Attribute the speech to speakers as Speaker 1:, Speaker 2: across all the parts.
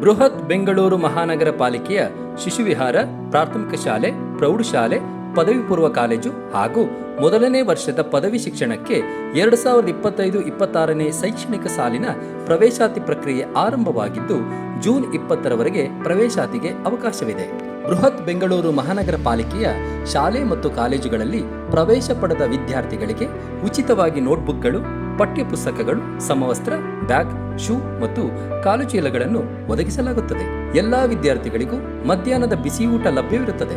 Speaker 1: ಬೃಹತ್ ಬೆಂಗಳೂರು ಮಹಾನಗರ ಪಾಲಿಕೆಯ ಶಿಶುವಿಹಾರ, ಪ್ರಾಥಮಿಕ ಶಾಲೆ, ಪ್ರೌಢಶಾಲೆ ಪದವಿ ಪೂರ್ವ ಕಾಲೇಜು ಹಾಗೂ ಮೊದಲನೇ ವರ್ಷದ ಪದವಿ ಶಿಕ್ಷಣಕ್ಕೆ ಎರಡು ಸಾವಿರದ ಇಪ್ಪತ್ತೈದು ಇಪ್ಪತ್ತಾರನೇ ಶೈಕ್ಷಣಿಕ ಸಾಲಿನ ಪ್ರವೇಶಾತಿ ಪ್ರಕ್ರಿಯೆ ಆರಂಭವಾಗಿದ್ದು, ಜೂನ್ ಇಪ್ಪತ್ತರವರೆಗೆ ಪ್ರವೇಶಾತಿಗೆ ಅವಕಾಶವಿದೆ. ಬೃಹತ್ ಬೆಂಗಳೂರು ಮಹಾನಗರ ಪಾಲಿಕೆಯ ಶಾಲೆ ಮತ್ತು ಕಾಲೇಜುಗಳಲ್ಲಿ ಪ್ರವೇಶ ಪಡೆದ ವಿದ್ಯಾರ್ಥಿಗಳಿಗೆ ಉಚಿತವಾಗಿ ನೋಟ್ಬುಕ್ಗಳು ಪಠ್ಯಪುಸ್ತಕಗಳು, ಸಮವಸ್ತ್ರ, ಬ್ಯಾಗ್, ಶೂ ಮತ್ತು ಕಾಲುಚೀಲಗಳನ್ನು ಒದಗಿಸಲಾಗುತ್ತದೆ. ಎಲ್ಲಾ ವಿದ್ಯಾರ್ಥಿಗಳಿಗೂ ಮಧ್ಯಾಹ್ನದ ಬಿಸಿಯೂಟ ಲಭ್ಯವಿರುತ್ತದೆ.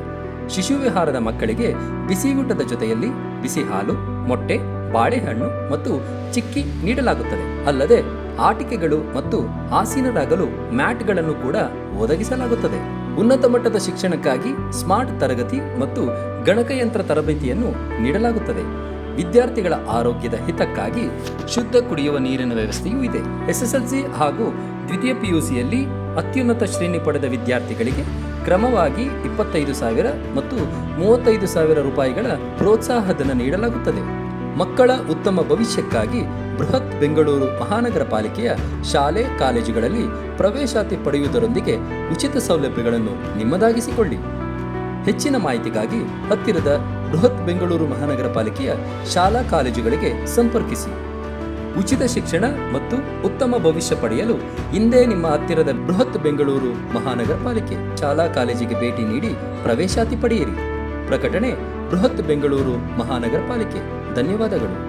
Speaker 1: ಶಿಶುವಿಹಾರದ ಮಕ್ಕಳಿಗೆ ಬಿಸಿಯೂಟದ ಜೊತೆಯಲ್ಲಿ ಬಿಸಿ ಹಾಲು ಮೊಟ್ಟೆ, ಬಾಳೆಹಣ್ಣು ಮತ್ತು ಚಿಕ್ಕಿ ನೀಡಲಾಗುತ್ತದೆ. ಅಲ್ಲದೆ ಆಟಿಕೆಗಳು ಮತ್ತು ಆಸೀನರಾಗಲು ಮ್ಯಾಟ್ಗಳನ್ನು ಕೂಡ ಒದಗಿಸಲಾಗುತ್ತದೆ. ಉನ್ನತ ಮಟ್ಟದ ಶಿಕ್ಷಣಕ್ಕಾಗಿ ಸ್ಮಾರ್ಟ್ ತರಗತಿ ಮತ್ತು ಗಣಕಯಂತ್ರ ತರಬೇತಿಯನ್ನು ನೀಡಲಾಗುತ್ತದೆ. ವಿದ್ಯಾರ್ಥಿಗಳ ಆರೋಗ್ಯದ ಹಿತಕ್ಕಾಗಿ ಶುದ್ಧ ಕುಡಿಯುವ ನೀರಿನ ವ್ಯವಸ್ಥೆಯೂ ಇದೆ. ಎಸ್ಎಸ್ಎಲ್ಸಿ ಹಾಗೂ ದ್ವಿತೀಯ ಪಿಯುಸಿಯಲ್ಲಿ ಅತ್ಯುನ್ನತ ಶ್ರೇಣಿ ಪಡೆದ ವಿದ್ಯಾರ್ಥಿಗಳಿಗೆ ಕ್ರಮವಾಗಿ ಇಪ್ಪತ್ತೈದು ಸಾವಿರ ಮತ್ತು ಮೂವತ್ತೈದು ಸಾವಿರ ರೂಪಾಯಿಗಳ ಪ್ರೋತ್ಸಾಹಧನ ನೀಡಲಾಗುತ್ತದೆ. ಮಕ್ಕಳ ಉತ್ತಮ ಭವಿಷ್ಯಕ್ಕಾಗಿ ಬೃಹತ್ ಬೆಂಗಳೂರು ಮಹಾನಗರ ಪಾಲಿಕೆಯ ಶಾಲೆ, ಕಾಲೇಜುಗಳಲ್ಲಿ ಪ್ರವೇಶಾತಿ ಪಡೆಯುವುದರೊಂದಿಗೆ ಉಚಿತ ಸೌಲಭ್ಯಗಳನ್ನು ನಿಮ್ಮದಾಗಿಸಿಕೊಳ್ಳಿ. ಹೆಚ್ಚಿನ ಮಾಹಿತಿಗಾಗಿ ಹತ್ತಿರದ ಬೃಹತ್ ಬೆಂಗಳೂರು ಮಹಾನಗರ ಪಾಲಿಕೆಯ ಶಾಲಾ ಕಾಲೇಜುಗಳಿಗೆ ಸಂಪರ್ಕಿಸಿ. ಉಚಿತ ಶಿಕ್ಷಣ ಮತ್ತು ಉತ್ತಮ ಭವಿಷ್ಯ ಪಡೆಯಲು ಇಂದೇ ನಿಮ್ಮ ಹತ್ತಿರದ ಬೃಹತ್ ಬೆಂಗಳೂರು ಮಹಾನಗರ ಪಾಲಿಕೆ ಶಾಲಾ ಕಾಲೇಜಿಗೆ ಭೇಟಿ ನೀಡಿ ಪ್ರವೇಶಾತಿ ಪಡೆಯಿರಿ. ಪ್ರಕಟಣೆ ಬೃಹತ್ ಬೆಂಗಳೂರು ಮಹಾನಗರ ಪಾಲಿಕೆ. ಧನ್ಯವಾದಗಳು.